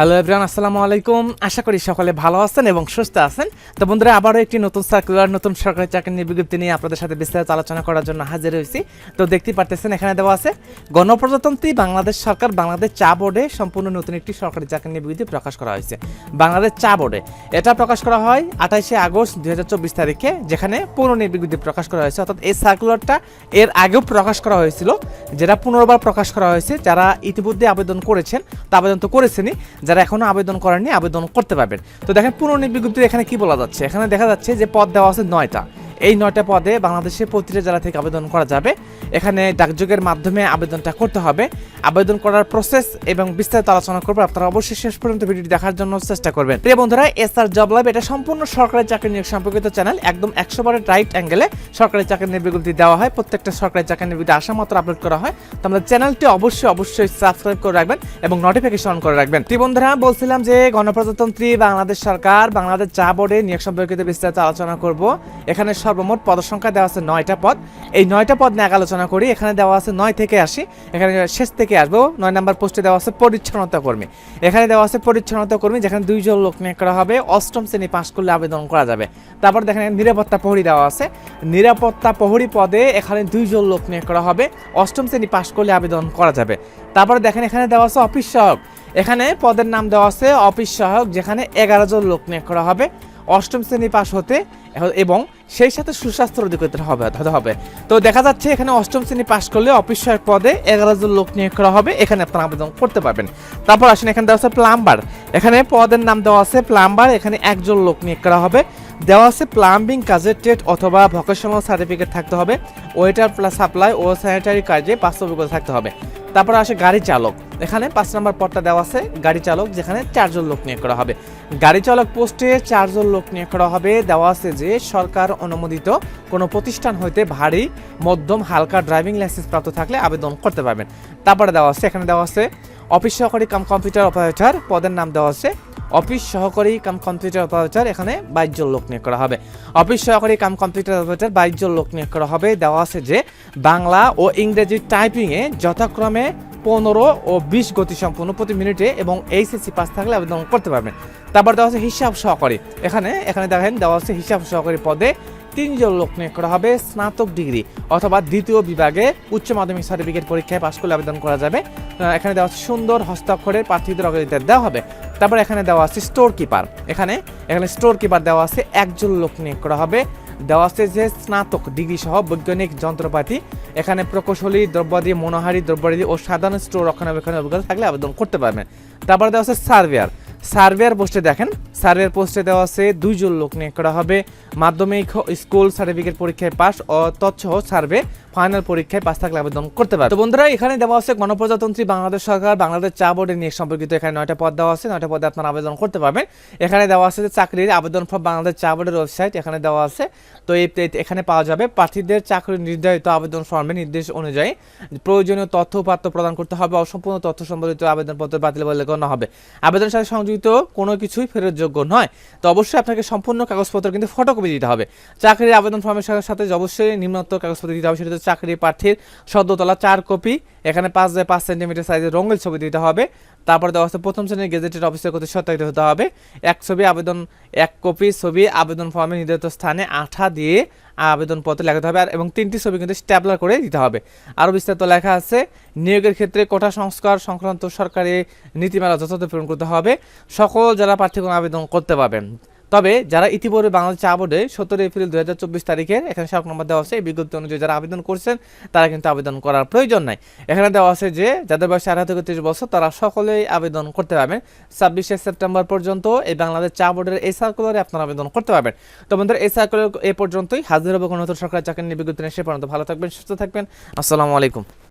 Hello everyone আসসালামু আলাইকুম। আশা করি সকলে ভালো আছেন এবং সুস্থ আছেন। তো বন্ধুরা, আবারও একটি নতুন সার্কুলার নতুন সরকারি চাকরি নিয়ে বিজ্ঞপ্তি নিয়ে আপনাদের সাথে বিস্তারিত আলোচনা করার জন্য হাজির হয়েছি। তো দেখতেই পারতেছেন, এখানে দেওয়া আছে, গণপ্রজাতন্ত্রী বাংলাদেশ সরকার, বাংলাদেশ চা বোর্ডে সম্পূর্ণ নতুন একটি সরকারি চাকরি নিয়ে বিজ্ঞপ্তি প্রকাশ করা হয়েছে। বাংলাদেশ চা বোর্ডে এটা প্রকাশ করা হয় আঠাইশে আগস্ট দুই হাজার চব্বিশ তারিখে, যেখানে পুনর্নির বিজ্ঞপ্তি প্রকাশ করা হয়েছে। অর্থাৎ এই সার্কুলারটা এর আগেও প্রকাশ করা হয়েছিল। যেটা পুনর্বার প্রকাশ করা হয়েছে, যারা ইতিমধ্যে আবেদন করেছেন, তা আবেদন তো করেছেনি যারা এখনও আবেদন করেননি, আবেদন করতে পারবেন। তো দেখেন পুনর্নির বিজ্ঞপ্তি এখানে কি বলা যাচ্ছে? এখানে দেখা যাচ্ছে যে পদ দেওয়া আছে নয়টা। এই নয়টা পদে বাংলাদেশের প্রতিটা জেলা থেকে আবেদন করা যাবে। এখানে ডাকযোগের মাধ্যমে আবেদনটা করতে হবে। আবেদন করার প্রসেস এবং বিস্তারিত আলোচনা করব। আপনারা অবশ্যই শেষ পর্যন্ত ভিডিওটি দেখার জন্য চেষ্টা করবেন। প্রিয় বন্ধুরা এস আর জব লাইভ এটা সম্পূর্ণ সরকারি চাকরি নিয়োগ সম্পর্কিত চ্যানেল। একদম একশো বারের রাইট অ্যাঙ্গেলে সরকারি চাকরি নিয়োগ বিজ্ঞপ্তি দেওয়া হয়। প্রত্যেকটা সরকারি চাকরি নিয়োগ আসা মাত্র আপলোড করা হয়। তো আমাদের চ্যানেলটি অবশ্যই অবশ্যই সাবস্ক্রাইব করে রাখবেন এবং নোটিফিকেশন অন করে রাখবেন। প্রিয় বন্ধুরা, বলছিলাম যে গণপ্রজাতন্ত্রী বাংলাদেশ সরকার বাংলাদেশ চা বোর্ডে নিয়োগ সম্পর্কিত বিস্তারিত আলোচনা করব। এখানে সর্বমোট পদসংখ্যা দেওয়া আছে নয়টা পদ। এই নয়টা পদ নিয়ে আলোচনা করি। এখানে দেওয়া আছে নয় থেকে আসি এখানে শেষ থেকে আসব। নয় নাম্বার পোস্টে দেওয়া আছে পরিচ্ছন্নতা কর্মী। এখানে দেওয়া আছে পরিচ্ছন্নতা কর্মী, যেখানে দুইজন লোক নিয়োগ করা হবে। অষ্টম শ্রেণি পাশ করলে আবেদন করা যাবে। তারপর দেখেন নিরাপত্তা প্রহরী দেওয়া আছে। নিরাপত্তা প্রহরী পদে এখানে দুইজন লোক নিয়োগ করা হবে। অষ্টম শ্রেণি পাশ করলে আবেদন করা যাবে। তারপরে দেখেন এখানে দেওয়া আছে অফিস সহায়ক। এখানে পদের নাম দেওয়া আছে অফিস সহায়ক, যেখানে এগারো জন লোক নিয়োগ করা হবে। অষ্টম শ্রেণি পাশ হতে এবং সেই সাথে সুস্বাস্থ্য অধিকতর হবে, হতে হবে। তো দেখা যাচ্ছে এখানে অষ্টম শ্রেণি পাশ করলে অফিস সহায়ক পদে এগারো জন লোক নিয়োগ করা হবে, এখানে আপনারা আবেদন করতে পারবেন। তারপর আসেন, এখানে দেওয়া আছে প্লাম্বার এখানে পদের নাম দেওয়া আছে প্লাম্বার এখানে একজন লোক নিয়োগ করা হবে। দেওয়া আছে প্লাম্বিং কাজের টেট অথবা ভোকেশনাল সার্টিফিকেট থাকতে হবে। ওয়েটার প্লাস সাপ্লাই ও স্যানিটারি কাজে অভিজ্ঞতা থাকতে হবে। তারপর আসে গাড়ি চালক। এখানে পাঁচ নম্বর পদটা দেওয়া আছে, গাড়ি চালক, যেখানে চারজন লোক নিয়োগ করা হবে। গাড়ি চালক পোস্টে চারজন লোক নিয়োগ করা হবে। দেওয়া আছে যে, সরকার অনুমোদিত কোনো প্রতিষ্ঠান হইতে ভারী, মধ্যম, হালকা ড্রাইভিং লাইসেন্স প্রাপ্ত থাকলে আবেদন করতে পারবেন। তারপরে দেওয়া আছে, এখানে দেওয়া আছে, অফিস সহকারী কাম কম্পিউটার অপারেটর, পদের নাম দেওয়া আছে, অফিস সহকারী কাম কম্পিউটার অপারেটর, এখানে বাইশ জন লোক নিয়োগ করা হবে। অফিস সহকারী কাম কম্পিউটার অপারেটর, বাইশ জন লোক নিয়োগ করা হবে। দেওয়া আছে যে, বাংলা ও ইংরেজি টাইপিংয়ে যথাক্রমে পনেরো ও বিশ গতি সম্পন্ন প্রতি মিনিটে এবং এইচএসসি পাস থাকলে আবেদন করতে পারবেন। তারপর দেওয়া আছে হিসাব সহকারী। এখানে এখানে দেখেন, দেওয়া আছে হিসাব সহকারী পদে তিনজন লোক নিয়োগ করা হবে, স্নাতক ডিগ্রি অথবা দ্বিতীয় বিভাগে উচ্চ মাধ্যমিক সার্টিফিকেট পরীক্ষায় পাশ করলে আবেদন করা যাবে। এখানে দেওয়া আছে সুন্দর হস্তাক্ষরের প্রার্থীদের অগ্রাধিকার দেওয়া হবে। তারপর এখানে দেওয়া আছে স্টোর কিপার এখানে এখানে স্টোর কিপার দেওয়া আছে, একজন লোক নিয়োগ করা হবে। দেওয়া আছে যে স্নাতক ডিগ্রি সহ বৈজ্ঞানিক যন্ত্রপাতি। এখানে প্রকৌশলী, দ্রব্যাদি, মনোহারী, দ্রব্যাদি ও সাধারণ স্টোর রক্ষণাবেক্ষণের অভিজ্ঞতা থাকলে আবেদন করতে পারবেন। তারপর দেওয়া আছে সার্ভেয়ার। সার্ভেয়ার বসে দেখেন সার্ভেয়ার পোস্টে দেওয়া আছে, দুইজন লোক নিয়োগ করা হবে। মাধ্যমিক স্কুল সার্টিফিকেট পরীক্ষায় পাস ও তৎসহ সার্ভে ফাইনাল পরীক্ষায় পাস থাকলে আবেদন করতে পারে তো বন্ধুরা, এখানে দেওয়া আছে গণপ্রজাতন্ত্রী বাংলাদেশ সরকার, বাংলাদেশ চা বোর্ডের নিয়ে সম্পর্কিত এখানে নয়টা পদ দেওয়া আছে। নয়টা পদে আপনারা আবেদন করতে পারবেন। এখানে দেওয়া আছে যে চাকরির আবেদন ফর্ম বাংলাদেশ চা বোর্ডের ওয়েবসাইট এখানে দেওয়া আছে। তো এই এখানে পাওয়া যাবে প্রার্থীদের চাকরির নির্ধারিত আবেদন ফর্মের নির্দেশ অনুযায়ী প্রয়োজনীয় তথ্য উপাত্ত প্রদান করতে হবে। অসম্পূর্ণ তথ্য সম্বলিত আবেদনপত্র বাতিল বলে গণ্য হবে। আবেদনের সাথে সংযুক্ত কোনো কিছুই ফেরতযোগ্য নয়। তো অবশ্যই আপনাকে সম্পূর্ণ কাগজপত্র কিন্তু ফটোকপি দিতে হবে। চাকরির আবেদন ফর্মের সাথে সাথে অবশ্যই নিম্নত কাগজপত্র দিতে হবে, সেটা হচ্ছে চাকরি প্রার্থীর সদ্যতলা চার কপি। এখানে পাঁচ বাই পাঁচ সেন্টিমিটার সাইজের রঙের ছবি দিতে হবে। তারপর দেওয়া আছে প্রথম শ্রেণির গেজেটেড অফিসের কর্তৃক সত্যায়িত হতে হবে। এক ছবি, আবেদন, এক কপি ছবি, আবেদন ফর্মে নির্ধারিত স্থানে আঠা দিয়ে আবেদনপত্র লেখাতে হবে। আর, এবং তিনটি ছবি কিন্তু স্ট্যাপলার করে দিতে হবে। আরও বিস্তারিত লেখা আছে, নিয়োগের ক্ষেত্রে কোটা সংস্কার সংক্রান্ত সরকারি নীতিমালা যথাযথ পূরণ করতে হবে। সকল যারা প্রার্থীগণ আবেদন করতে পারবেন। তবে যারা ইতিপূর্বে বাংলাদেশ চা বোর্ডে সতেরো এপ্রিল দু হাজার চব্বিশ তারিখের এখানে সব নম্বর দেওয়া আছে, এই বিজ্ঞপ্তি অনুযায়ী যারা আবেদন করছেন, তারা কিন্তু আবেদন করার প্রয়োজন নাই। এখানে দেওয়া আছে যে, যাদের বয়স আঠারো থেকে তিরিশ বছর, তারা সকলেই আবেদন করতে পারবেন। ছাব্বিশে সেপ্টেম্বর পর্যন্ত এই বাংলাদেশ চা বোর্ডের এই সার্কুলারে আপনারা আবেদন করতে পারবেন। তো বন্ধুরা, এই সার্কুলার এ পর্যন্তই। হাজির হবে কোনো সরকারি চাকরি নিয়ে বিজ্ঞপ্তি সে পর্যন্ত। ভালো থাকবেন, সুস্থ থাকবেন। আসসালামু আলাইকুম।